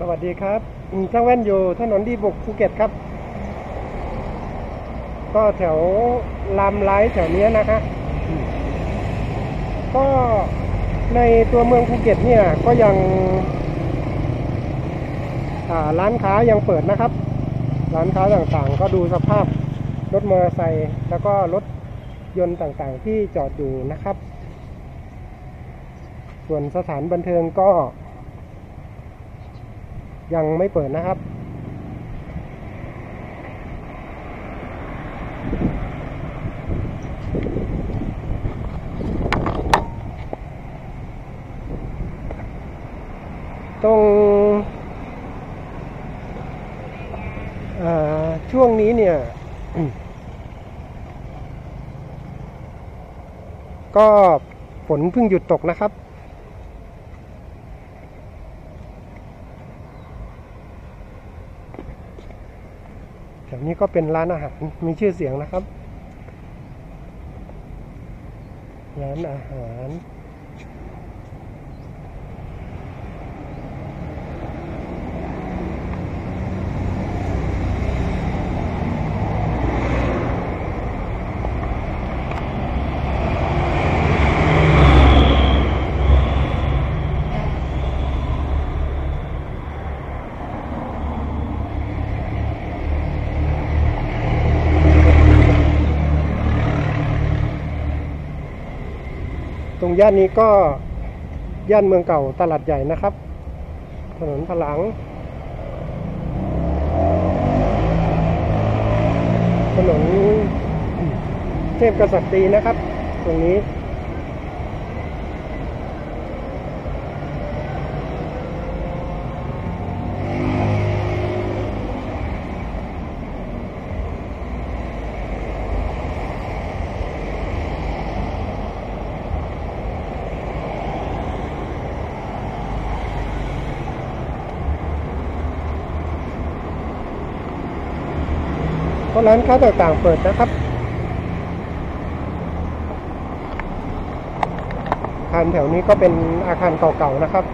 สวัสดีครับช่างแว่นอยู่ถนนดีบุกภูเก็ตครับ ก็แถวลำไลท์แถวเนี้ยนะฮะก็ในตัวเมืองภูเก็ตเนี่ยก็ยังร้านค้ายังเปิดนะครับ ร้านค้าต่างๆ ก็ดูสภาพรถมอเตอร์ไซค์แล้วก็รถยนต์ต่างๆ ที่จอดอยู่นะครับ ส่วนสถานบันเทิงก็ ยังไม่เปิดนะครับตรงเอ่อช่วงนี้เนี่ย ก็ฝนเพิ่งหยุดตกนะครับ วนี้ก็เป็นร้านอาหารมีชื่อเสียงนะครับ ร้านอาหาร รงย่านนี้ก็ย่านเมืองเก่าตลาดใหญ่นะครับ ถนนพลัง ถนนเทพกษัตรีนะครับ ตรงนี้ ก็ร้านค้าต่างๆเปิดนะครับอาคารแถวนี้ก็เป็นอาคารเก่าๆนะครับ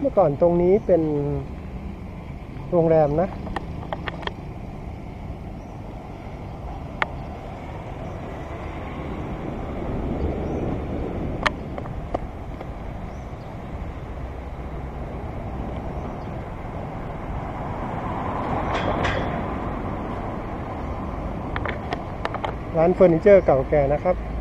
เมื่อก่อนตรงนี้เป็น โรงแรมนะร้านเฟอร์นิเจอร์เก่าแก่นะครับ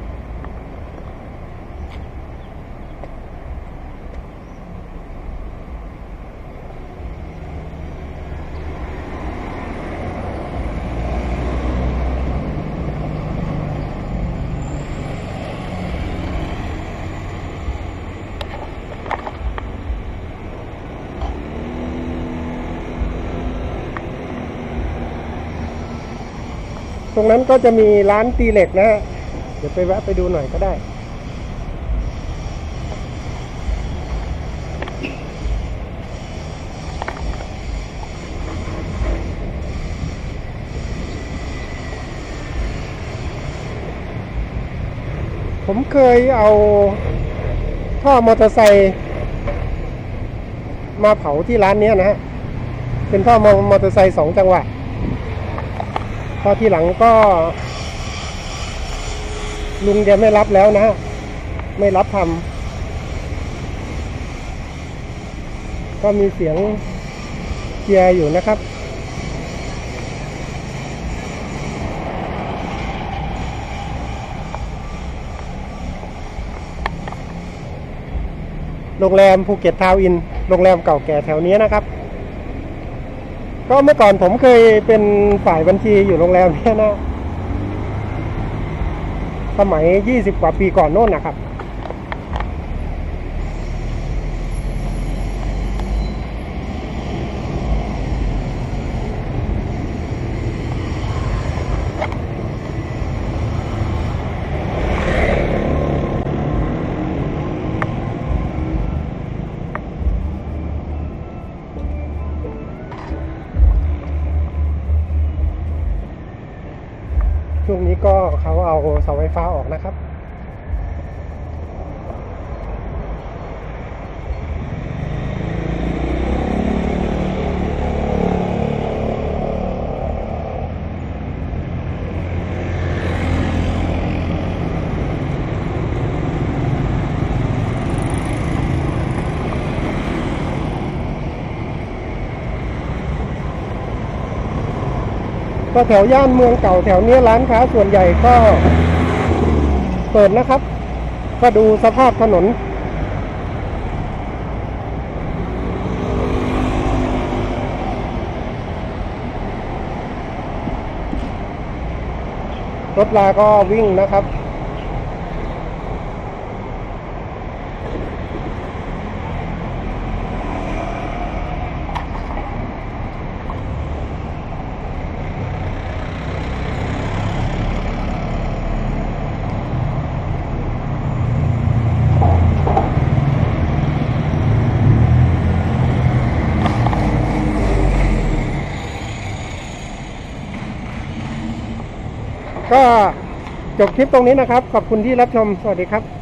ตรงนั้นก็จะมีร้านตีเหล็กนะฮะเดี๋ยวไปแวะไปดูหน่อยก็ได้ ผมเคยเอาท่อมอเตอร์ไซค์มาเผาที่ร้านนี้นะฮะ เป็นท่อมอมอเตอร์ไซค์สองจังหวะ พอทีหลังก็ ลุงแกไม่รับแล้วนะ ไม่รับทำก็มีเสียงเจียร์อยู่นะครับโรงแรมภูเก็ตทาวน์อิน โรงแรมเก่าแก่แถวนี้นะครับ ก็เมื่อก่อนผมเคยเป็นฝ่ายบัญชีอยู่โรงแรมเนี้ยนะ สมัยยี่สิบกว่าปีก่อนโน่นนะครับ ช่วงนี้ก็เขาเอาเสาไฟฟ้าออกนะครับ ก็แถวย่านเมืองเก่าแถวเนี้ยร้านค้าส่วนใหญ่ก็เปิดนะครับ ก็ดูสภาพถนน รถลาก็วิ่งนะครับ ก็จบคลิปตรงนี้นะครับ ขอบคุณที่รับชม สวัสดีครับ